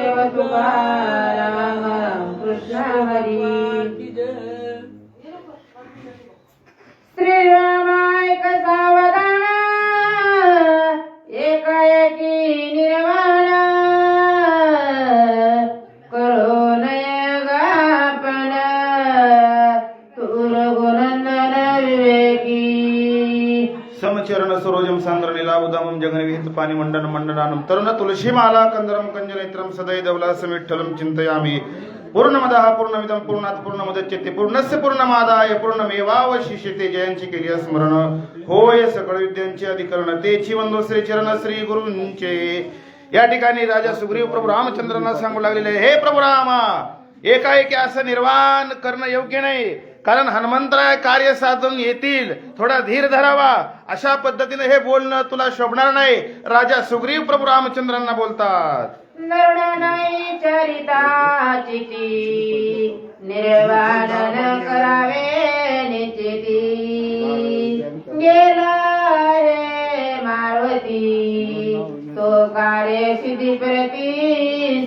देव कृष्ण हरी सरोजम सांद्र लीलाबुदामं जगनविहित पाणी मंडन मंडनानं. तरुण तुलसीमाला कंदरम कंजनेत्रम सदै धवलासं विठ्ठलं चिन्तयामि पूर्णमदः पूर्णमिदं पूर्णात् पूर्णमुदच्यते पूर्णस्य पूर्णमादाय पूर्णमेवावशिष्यते जयांची केली स्मरण. होय सकळ विद्यांचे अधिकरण तेची वंदो श्री चरण श्री गुरूंचे. या ठिकाणी राजा सुग्रीव प्रभू रामचंद्रांना सांगू लागलेले हे प्रभू रामा एकाएकी असं निर्वाण करणं योग्य नाही. कारण हनुमंतराय कार्य साधून येतील. थोडा धीर धरावा. अशा पद्धतीने हे बोलणं तुला शोभणार नाही. राजा सुग्रीव प्रभू रामचंद्रांना बोलतात. नरणाई चरिताची निर्वाण न करावे गेला हे मारवती तो कार्य सिद्धी प्रती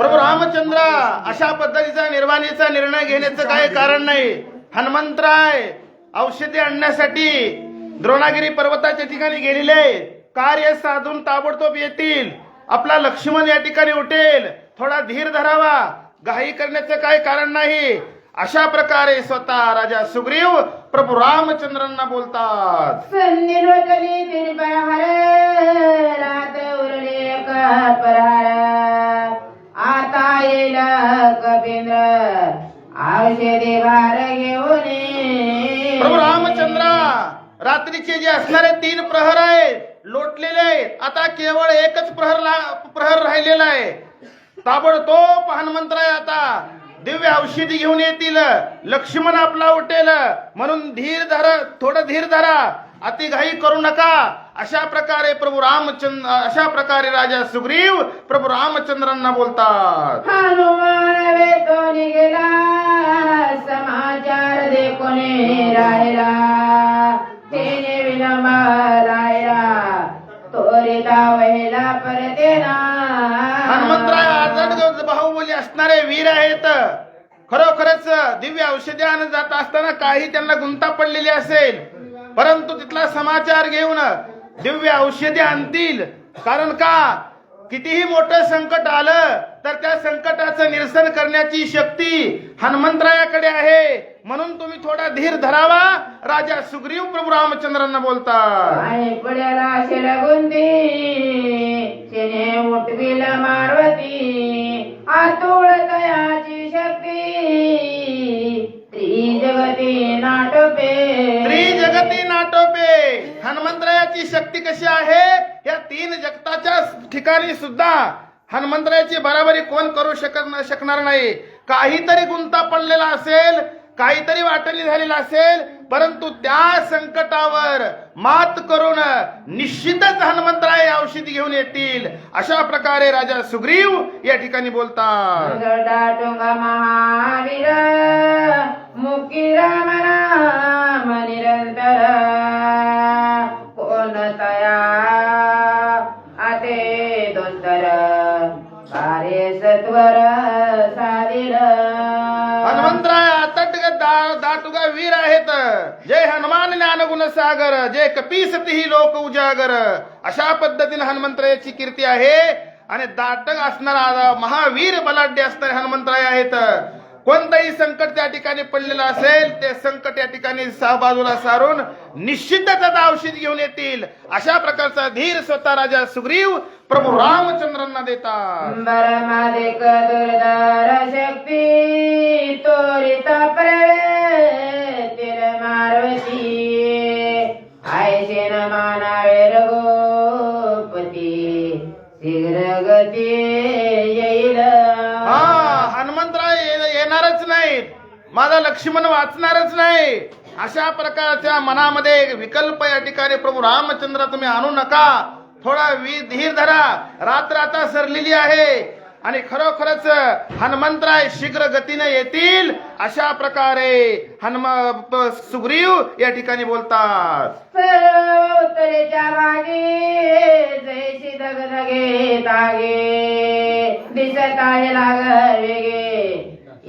प्रभू रामचंद्र अशा पद्धतीचा निर्वाणीचा निर्णय घेण्याचं काही कारण नाही. हनुमंतराय औषधे आणण्यासाठी द्रोणागिरी पर्वताच्या ठिकाणी गेलेले कार्य साधून ताबडतोब येतील. आपला लक्ष्मण या ठिकाणी उठेल. थोडा धीर धरावा. घाई करण्याचं काही कारण नाही. अशा प्रकारे स्वतः राजा सुग्रीव प्रभू रामचंद्रांना बोलतात. आता येईल कपिंद्र. औषधी भार घेऊन प्रभू रामचंद्र रात्रीचे जे असणारे तीन प्रहर आहेत लोटलेले आहेत आता केवळ एकच प्रहर प्रहर राहिलेला आहे. ताबडतोब हनुमंतराय आता दिव्य औषधी घेऊन येतील. लक्ष्मण आपला उठेल. म्हणून धीर धरा थोडं धीर धरा. अति घाई करू नका. अशा प्रकारे प्रभू रामचंद्र अशा प्रकारे राजा सुग्रीव प्रभू रामचंद्रांना बोलतात. असणारे वीर आहेत. खरोखरच दिव्य औषधी आणत जात असताना काही त्यांना गुंता पडलेली असेल. परंतु तिथला समाचार घेऊन दिव्य औषधी आणतील. कारण का? कितीही मोठं संकट आलं तर त्या संकटाचं निरसन करण्याची शक्ती हनुमंतरायाकडे आहे. म्हणून तुम्ही थोडा धीर धरावा. राजा सुग्रीव प्रभू रामचंद्रांना बोलता मारवती. आतुळ तयाची शक्ती. त्रिजगती नाटपे. त्रिजगती नाटोपे. हनुमंतरायाची शक्ती कशी आहे? या तीन जगताच्या ठिकाणी सुद्धा हनुमंतरायाची बराबरी कोण करू शकत शकणार नाही. काहीतरी गुंता पडलेला असेल. काहीतरी वाटणी झालेलं असेल परंतु त्या संकटावर मात करून निश्चितच हनुमंतराय औषध घेऊन येतील. अशा प्रकारे राजा सुग्रीव या ठिकाणी बोलतात. मुकी राम तया आते दोस्तर कार्य सत्वर आतटग वीर आहेत. जय हनुमान ज्ञान गुण सागर जय कपीसती ही लोक उजागर. अशा पद्धतीने हनुमंतरायाची कीर्ती आहे. आणि दाटक असणारा महावीर बलाढ्य असणारे हनुमंतराय आहेत. कोणतंही संकट त्या ठिकाणी पडलेलं असेल ते संकट या ठिकाणी सहा बाजूला सारून निश्चितच आता औषध घेऊन येतील. अशा प्रकारचा धीर स्वतः राजा सुग्रीव प्रभू रामचंद्रांना देतात. माझा लक्ष्मण वाचणारच नाही. अशा प्रकारच्या मनामध्ये विकल्प या ठिकाणी प्रभू रामचंद्र तुम्ही आणू नका. थोडा वी धीर धरा. रात्र आता सरलेली आहे. आणि खरोखरच हनुमंतराय शीघ्र गतीने येतील. अशा प्रकारे हनुम सुग्रीव या ठिकाणी बोलतात. उत्तरेच्या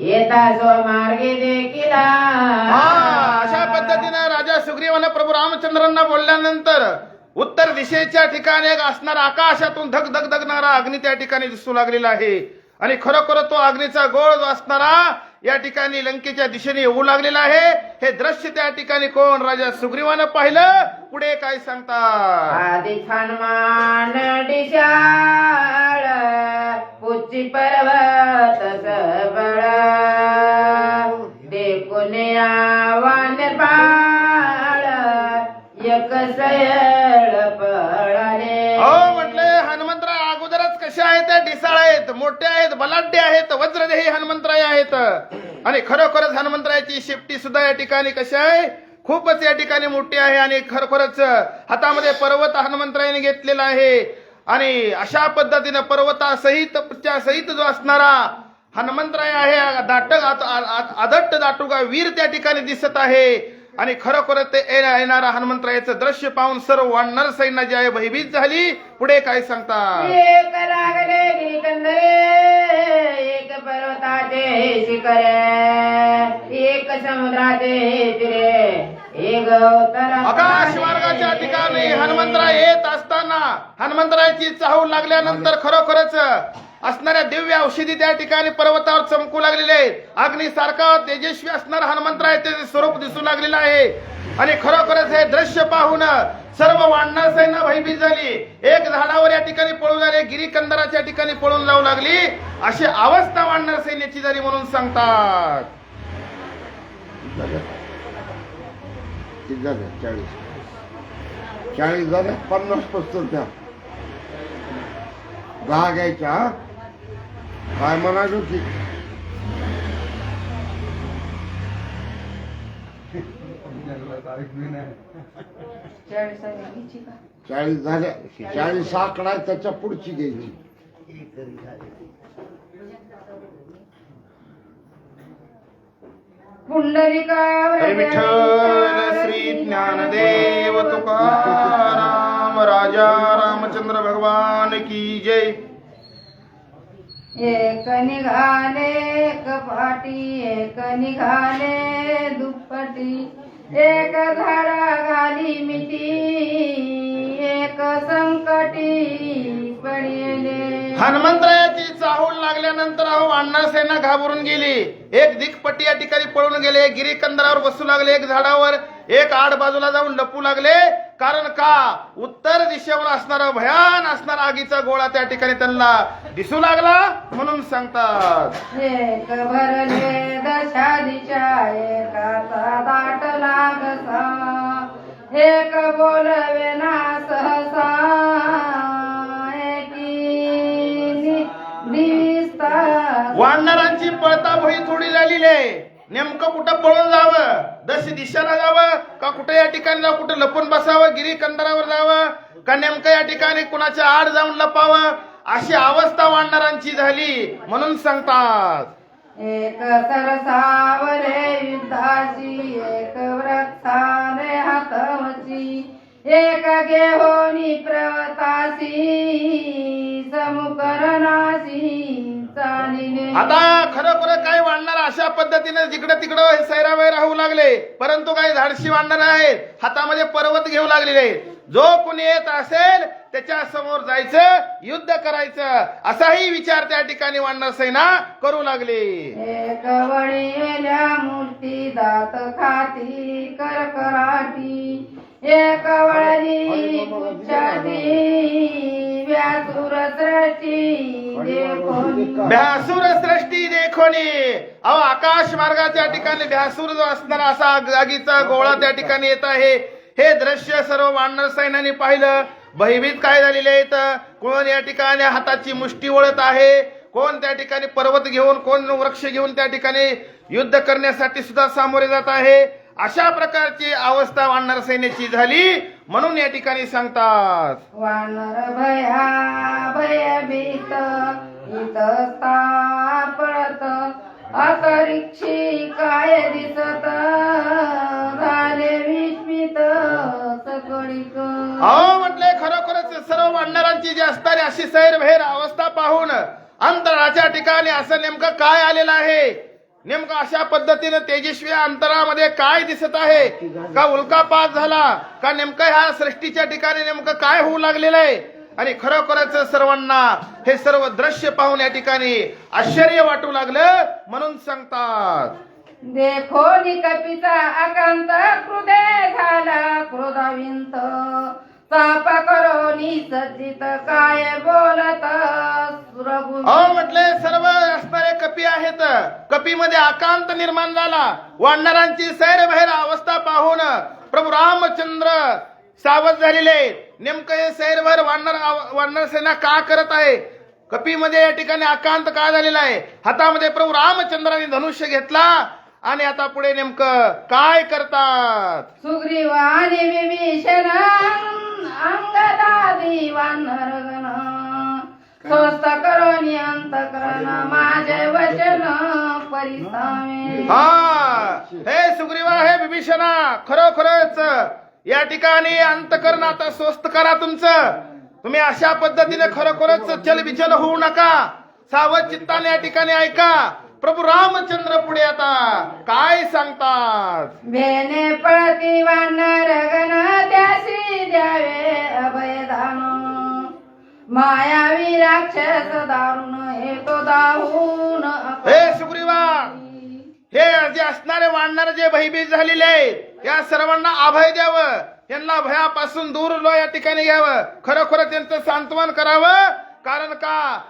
येता सो मार्गे देखील हा अशा पद्धतीनं राजा सुग्रीवानं प्रभू रामचंद्रांना बोलल्यानंतर उत्तर दिशेच्या ठिकाणी एक असणारा आकाशातून धग धग धगणारा अग्नी त्या ठिकाणी दिसू लागलेला आहे. आणि खरोखर तो अग्नीचा गोळ जो असणारा या ठिकाणी लंकेच्या दिशेने येऊ लागलेला आहे. हे दृश्य त्या ठिकाणी कोण? राजा सुग्रीवानं पाहिलं. पुढे काय सांगतात? आदि पर्वत सबळ. देखून आव्हान एक पळाले. हो म्हटले हनुमंतराय अगोदरच कसे आहेत ढिसाळ आहेत मोठे आहेत बलाढ्य आहेत वज्रदेही हनुमंतराय आहेत. आणि खरोखरच हनुमंतरायाची शेपटी सुद्धा या ठिकाणी कशी आहे? खूपच या ठिकाणी मोठी आहे आणि खरोखरच हातामध्ये पर्वत हनुमंतरायाने घेतलेला आहे. आणि अशा पद्धतीनं पर्वतासहित च्या सहित जो असणारा हनुमंतराय आहे दाटक आत- आदट्ट दाटुका वीर त्या ठिकाणी दिसत आहे. आणि खरोखर ते येणा- येणारा हनुमंतरायाचं दृश्य पाहून सर्व वानर सैन्य जी आहे भयभीत झाली. पुढे काय सांगतात? एक लागले एक पर्वताचे शिखरे एक समुद्राचे तिरे एक उत्तर आकाश मार्गाच्या ठिकाणी हनुमंतराय असताना हनुमंतरायाची चाहूल लागल्यानंतर खरोखरच असणाऱ्या दिव्य औषधी त्या ठिकाणी पर्वतावर चमकू लागलेले अग्निसारखा तेजस्वी असणारा हनुमंतराय त्याचे स्वरूप दिसू लागलेलं आहे. आणि खरोखरच हे दृश्य पाहून सर्व वाढणार सैन्य भयभीत झाली. एक झाडावर या ठिकाणी पळून झाले गिरीकंदराच्या ठिकाणी पळून जाऊ लागली. अशी अवस्था वाढणार सैन्याची झाली म्हणून सांगतात. चाळीस झाले पन्नास पस्तर द्या. दहा घ्यायच्या? काय म्हणाली होती? चाळीस झाल्या चाळीस आकडा त्याच्या पुढची घ्यायची. पुंडलिकावर हरी विठ्ठल श्री ज्ञानदेव तुकाराम राजा रामचंद्र भगवान की जय। एक निघाले एक पाटी एक निघाले दुप्पटी एक झाडा घाली मिठी एक संकटी पडिले हनुमंतरायाची चाहूल लागल्यानंतर अहो अण्णासेना घाबरून गेली. एक दिगपट्टी या ठिकाणी पळून गेले. गिरीकंदरावर बसू लागले. एक झाडावर एक आड बाजूला जाऊन लपू लागले. कारण का? उत्तर दिशेवर असणारा भयान असणारा आगीचा गोळा त्या ठिकाणी त्यांना दिसू लागला म्हणून सांगतात. एक भरले एकाचा दाट लागसा. एक बोलवे ना सहसा आहे नेमकं कुठं पळून जावं? दश दिशेला जावं? का कुठे या ठिकाणी जावं? कुठं लपून बसावं? गिरी कंदरावर जावं? का नेमकं या ठिकाणी कुणाच्या आड जाऊन लपावं? अशी अवस्था वानरांची झाली म्हणून सांगतात. एक सरसावरे युद्धाची एक वृक्षाने हातवची एक गेहोनी प्रवतासी समुकरणासी आता वाढणार अशा पद्धतीने जिकडं तिकडं हे सैरावैर राहू लागले परंतु काही धाडशी वाढणार आहेत हातामध्ये पर्वत घेऊ लागलेले आहेत. जो कोणी येत असेल त्याच्यासमोर जायचं युद्ध करायचं असाही विचार त्या ठिकाणी वाढणार सेना करू लागले. मूर्ती दात खाती करकराटी एक वळली व्यासुर सृष्टी देखोनी भ्यासूर सृष्टी देखोनी अहो आकाश मार्गाच्या ठिकाणी भ्यासूर जो असणारा असा आगीचा गोळा त्या ठिकाणी येत आहे. हे दृश्य सर्व वानर सैन्याने पाहिलं. भयभीत काय झालेले आहेत? कोण या ठिकाणी हाताची मुष्टी वळत आहे? कोण त्या ठिकाणी पर्वत घेऊन कोण वृक्ष घेऊन त्या ठिकाणी युद्ध करण्यासाठी सुद्धा सामोरे जात आहे? अशा प्रकारची अवस्था वानर सैन्याची झाली म्हणून या ठिकाणी सांगतात. वानर भया भयभीत इतस्ता पळत अंतरिक्षी काय दिसत झाले विस्मित सकळीक. अहो म्हटले खरोखरच सर्व वानरांची जी असणारी अशी सैरभैर अवस्था पाहून अंतराच्या ठिकाणी असं नेमकं काय आलेलं आहे? नेमकं अशा पद्धतीनं तेजस्वी अंतरामध्ये काय दिसत आहे? का उल्कापात झाला? का नेमकं ह्या सृष्टीच्या ठिकाणी नेमकं काय होऊ लागलेलं आहे? आणि खरोखरच सर्वांना हे सर्व दृश्य पाहून या ठिकाणी आश्चर्य वाटू लागलं म्हणून सांगतात. देखो निकपिता अकांत क्रुदे झाला क्रोधाविंत. ताप करो सज्जित काय बोलत म्हटले सर्व असणारे कपीमध्ये आकांत निर्माण झाला. वानरांची सैरभैर अवस्था पाहून प्रभू रामचंद्र सावध झालेले. नेमकं हे सैरभैर वानर वानर सेना का करत आहे? कपीमध्ये या ठिकाणी आकांत का झालेला आहे? हातामध्ये प्रभू रामचंद्राने धनुष्य घेतला. आणि आता पुढे नेमकं काय करतात? सुग्रीवाने विभीषण अंगदादी वानरगण. करोनी अंतकरण माझे वचन हा हे सुग्रीवा हे विभीषणा खरोखरच या ठिकाणी अंतकरण आता स्वस्त करा तुमचं. तुम्ही अशा पद्धतीने खरोखरच चलबिचल होऊ नका. सावध चित्ताने या ठिकाणी ऐका. प्रभू रामचंद्र पुढे आता काय सांगतात? भेने पळती वानरगण त्यासी द्यावे अभयदान मायावी राक्षस दारुण येतो दाहून हे सुग्रीवा! हे जे असणारे वाढणारे जे भयभीत झालेले आहेत या सर्वांना अभय द्यावं. त्यांना भयापासून दूर लो या ठिकाणी घ्यावं. खरोखर त्यांचं सांत्वन करावं. कारण का?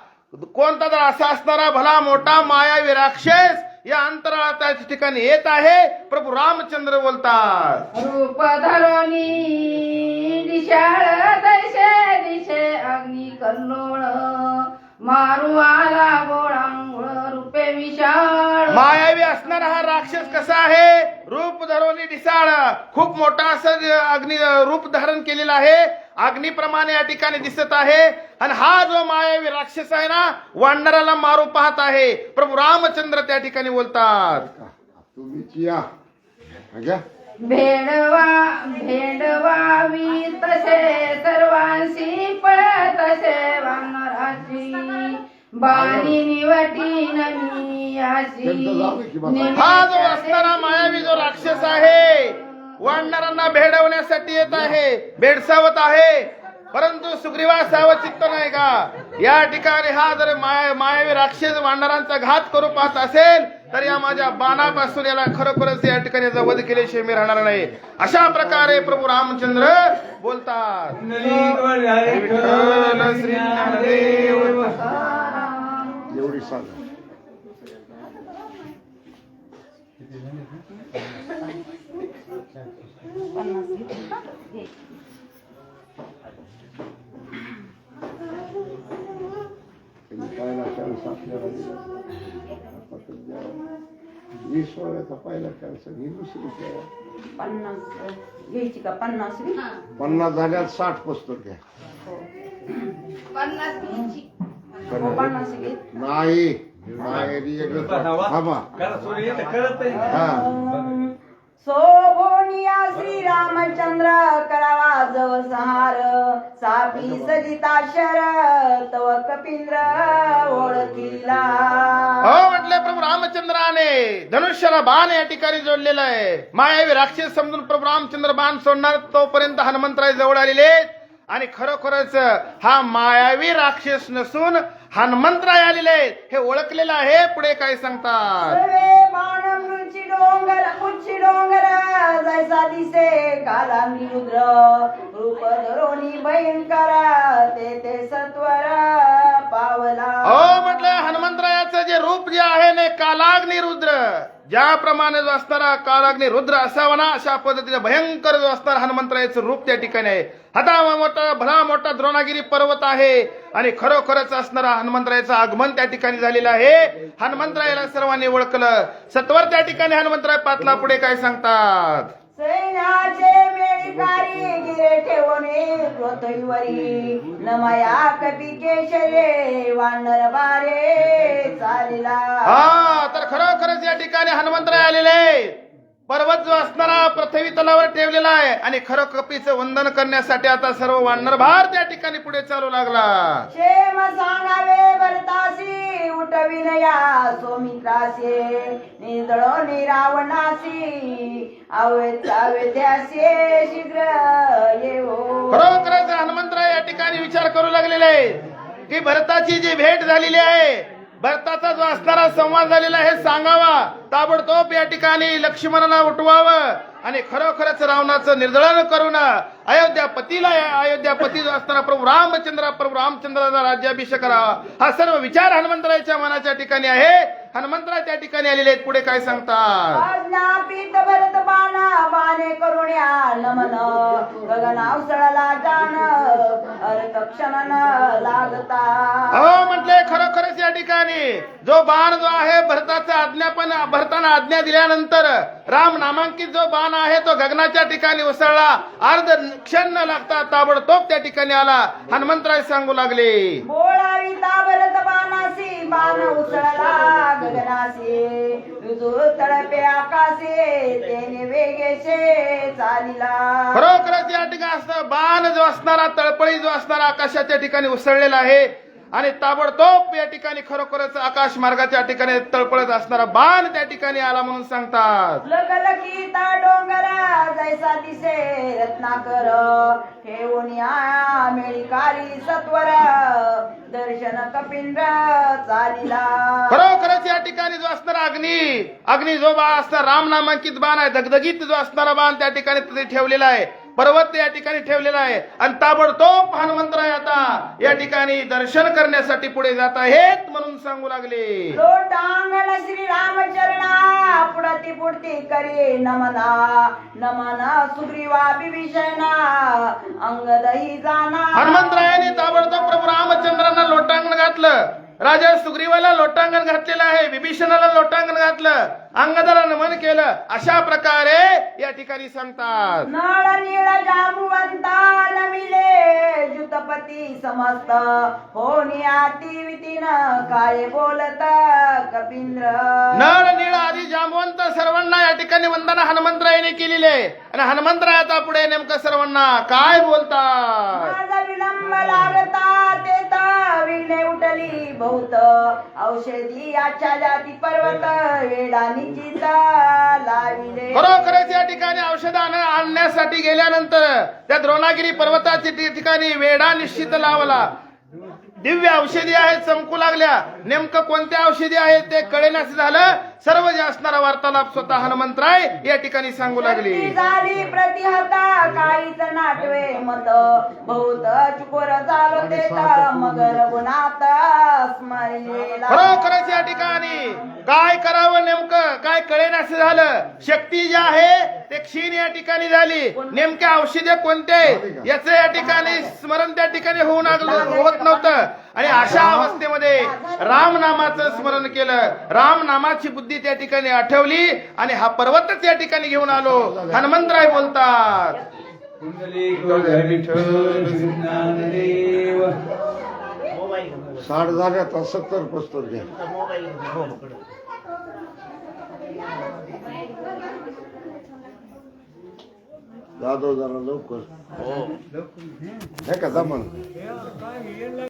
कोणता तर असा असणारा भला मोठा मायावी राक्षस या अंतराळात त्या ठिकाणी येत आहे. प्रभू रामचंद्र बोलतात. रूप धरोनी. दिशाळ दैसे दिशे अग्नी कल्लोळ मारू आला गोळांगुळ रूपे विशाळ. मायावी असणारा हा राक्षस कसा आहे? रूप धरवली डिसाळ खूप मोठा असं अग्नी रूप धारण केलेलं आहे. अग्निप्रमाणे या ठिकाणी दिसत आहे. आणि हा जो मायावी राक्षस आहे ना वानराला मारू पाहत आहे. प्रभू रामचंद्र त्या ठिकाणी बोलतात. तुम्हीच या घ्या. भेडवा भेडवावी तसे सर्वांशी पळत तसे वानराशी. बाणी निवटी नमी अशी हा जो असणारा मायावी जो राक्षस आहे वानरांना भेडवण्यासाठी येत आहे भेडसावत आहे. परंतु सुग्रीवा सावचित्त नाही का? या ठिकाणी हा जर माया मायावी राक्षस वानरांचा घात करू पाहत असेल तर या माझ्या बाणापासून याला खरोखरच या ठिकाणी याचा वध केल्याशिवाय मी राहणार नाही. अशा प्रकारे प्रभू रामचंद्र बोलतात. एवढी सांग. त्यांनी तर द्यावा. वीस वयाचा पहिला चान्स ही दुसरी द्यावा. पन्नास. घ्यायची का? पन्नास बी? पन्नास झाल्यात साठ पुस्तक घ्या. हो, पन्नास घे नाही. नाही थांबा. हा. सोभोनिया श्रीरामचंद्र करावा जव संहार सापी सजिता शर तव कपिंद्र ओळखीला हो म्हटले प्रभू रामचंद्राने धनुष्याला बाण या ठिकाणी जोडलेलं आहे मायावी राक्षस समजून प्रभू रामचंद्र बाण सोडणार तोपर्यंत हनुमंतराय जवळ आलेले आहेत. आणि खरोखरच हा मायावी राक्षस नसून हनुमंतराय आलेले आहेत. हे ओळखलेलं आहे पुढे काय सांगतात मृची डोंगर उच्ची डोंगर जैसा दिसे काला निरुद्र रूप धरोनी भयंकर ते ते सत्वर पावला. हो म्हटलं हनुमंतरायाचं जे रूप जे आहे ने कालाग्नी रुद्र. ज्याप्रमाणे जो असणारा कालाग्नी रुद्र असावा ना अशा पद्धतीने भयंकर जो असणारा हनुमंतरायाचं रूप त्या ठिकाणी आहे. आता मोठा भला मोठा द्रोणागिरी पर्वत आहे. आणि खरोखरच असणारा हनुमंतरायाचं आगमन त्या ठिकाणी झालेलं आहे. हनुमंतरायाला सर्वांनी ओळखलं. सत्वर त्या ठिकाणी हनुमंतराय पातला पुढे काय सांगतात? हा तर खरोखरच या ठिकाणी हनुमंतराय आलेले आहे. पर्वत जो असणारा पृथ्वी तलावर ठेवलेला आहे आणि खरं कपीचं वंदन करण्यासाठी आता सर्व वानर भार त्या ठिकाणी पुढे चालू लागला. क्षेम सांगावे भरतासी उठविनया सोमित्रासे निदळो निरावणासी अवेद्यासे शीघ्र येवो. खरोखरच हनुमंतराय या ठिकाणी विचार करू लागलेले आहे की भरताची जी भेट झालेली आहे भरताचा जो असणारा संवाद झालेला आहे हे सांगावा. ताबडतोब या ठिकाणी लक्ष्मणाला उठवावं आणि खरोखरच रावणाचं निर्दळन करून अयोध्या पतीला अयोध्या पती जो असताना प्रभू रामचंद्र प्रभू रामचंद्राचा राज्याभिषेक करावा. हा सर्व विचार हनुमंतरायच्या मनाच्या ठिकाणी आहे. हनुमंतराय त्या ठिकाणी आलेले आहेत. पुढे काय सांगतात? बाणे करुण्या नमन गगनावसळला जाण. अर्थ क्षणन लागता अहो म्हटले खरोखरच या ठिकाणी. जो बाण जो आहे भरताचा आज्ञापन भरताना आज्ञा दिल्यानंतर राम नामांकित जो बाण आहे तो गगनाच्या ठिकाणी उसळला. अर्ध क्षण न लागता ताबडतोब त्या ठिकाणी आला. हनुमंतराय सांगू लागले. खरोखरच या ठिकाणी असणार बाण जो असणारा तळपळी जो असणारा आकाशाच्या ठिकाणी उसळलेला आहे. आणि ताबडतोब या ठिकाणी खरोखरच आकाश मार्गाच्या ठिकाणी तळपळत असणारा बाण त्या ठिकाणी आला म्हणून सांगतात. डोंगरा जैसा दिसे रत्नाकर. ठेवून मेळिकारी सत्वर. दर्शन कपिंद्र चालिला. खरोखरच या ठिकाणी जो असणारा अग्नी अग्नी जो बा असणार राम नामांकित बाण आहे धगधगीत जो असणारा बाण त्या ठिकाणी तिथे ठेवलेला आहे. पर्वत या ठिकाणी ठेवलेला आहे. आणि ताबडतोब हनुमंतराय आता या ठिकाणी दर्शन करण्यासाठी पुढे जात आहेत म्हणून सांगू लागले. लोटांगण श्री रामचरणा पुढती पुढती करे नमना नमना सुग्रीवा बिभीषणा अंगदही जाना. हनुमंतरायाने ताबडतोब प्रभू रामचंद्रांना लोटांगण घातलं. राजा सुग्रीवाला लोटांगण घातलेलं आहे विभीषणाला लोटांगण घातलं. अंगदाला नमन केलं अशा प्रकारे या ठिकाणी सांगतात. नळ नीळ जांबुवंता नमिले जुतपती समस्त. होनी आती वितीन काय बोलत कपिंद्र. नळ नीळ आदी जांबवंत सर्वांना या ठिकाणी वंदना हनुमंतरायाने केलेली. आहे आणि हनुमंतराय आता पुढे नेमकं सर्वांना काय बोलतात? माझा विलंब लागता ते विघ्ने उठली बहुत. औषधी आच्या जाती पर्वत लाविले खरोखरच या ठिकाणी औषध आणण्यासाठी गेल्यानंतर त्या द्रोणागिरी पर्वताच्या ठिकाणी वेढा निश्चित लावला. दिव्य औषधी आहेत चमकू लागल्या. नेमकं कोणत्या औषधी आहेत ते कळेनास झालं. सर्व जे असणारा वार्तालाप स्वतः हनुमंतराय या ठिकाणी सांगू लागली. झाली प्रतिहता काहीच नाटवे मत. बहुत चुकोर झालो ते मग रघुनाथ स्मरिलेला खरोखरच या ठिकाणी काय करावं नेमकं काय कळेनास झालं. शक्ती जी आहे ते क्षीण या ठिकाणी झाली. नेमक्या औषधे कोणते? याचं या ठिकाणी स्मरण त्या ठिकाणी होऊन लागलं- होत नव्हतं. आणि अशा अवस्थेमध्ये राम नामाचं स्मरण केलं. राम नामाची बुद्धी त्या ठिकाणी आठवली आणि हा पर्वतच या ठिकाणी घेऊन आलो. हनुमंतराय बोलतात. साठ झाल्या तर सत्तर पुस्तक घ्या. जाधव जरा लवकर. हे का जमन?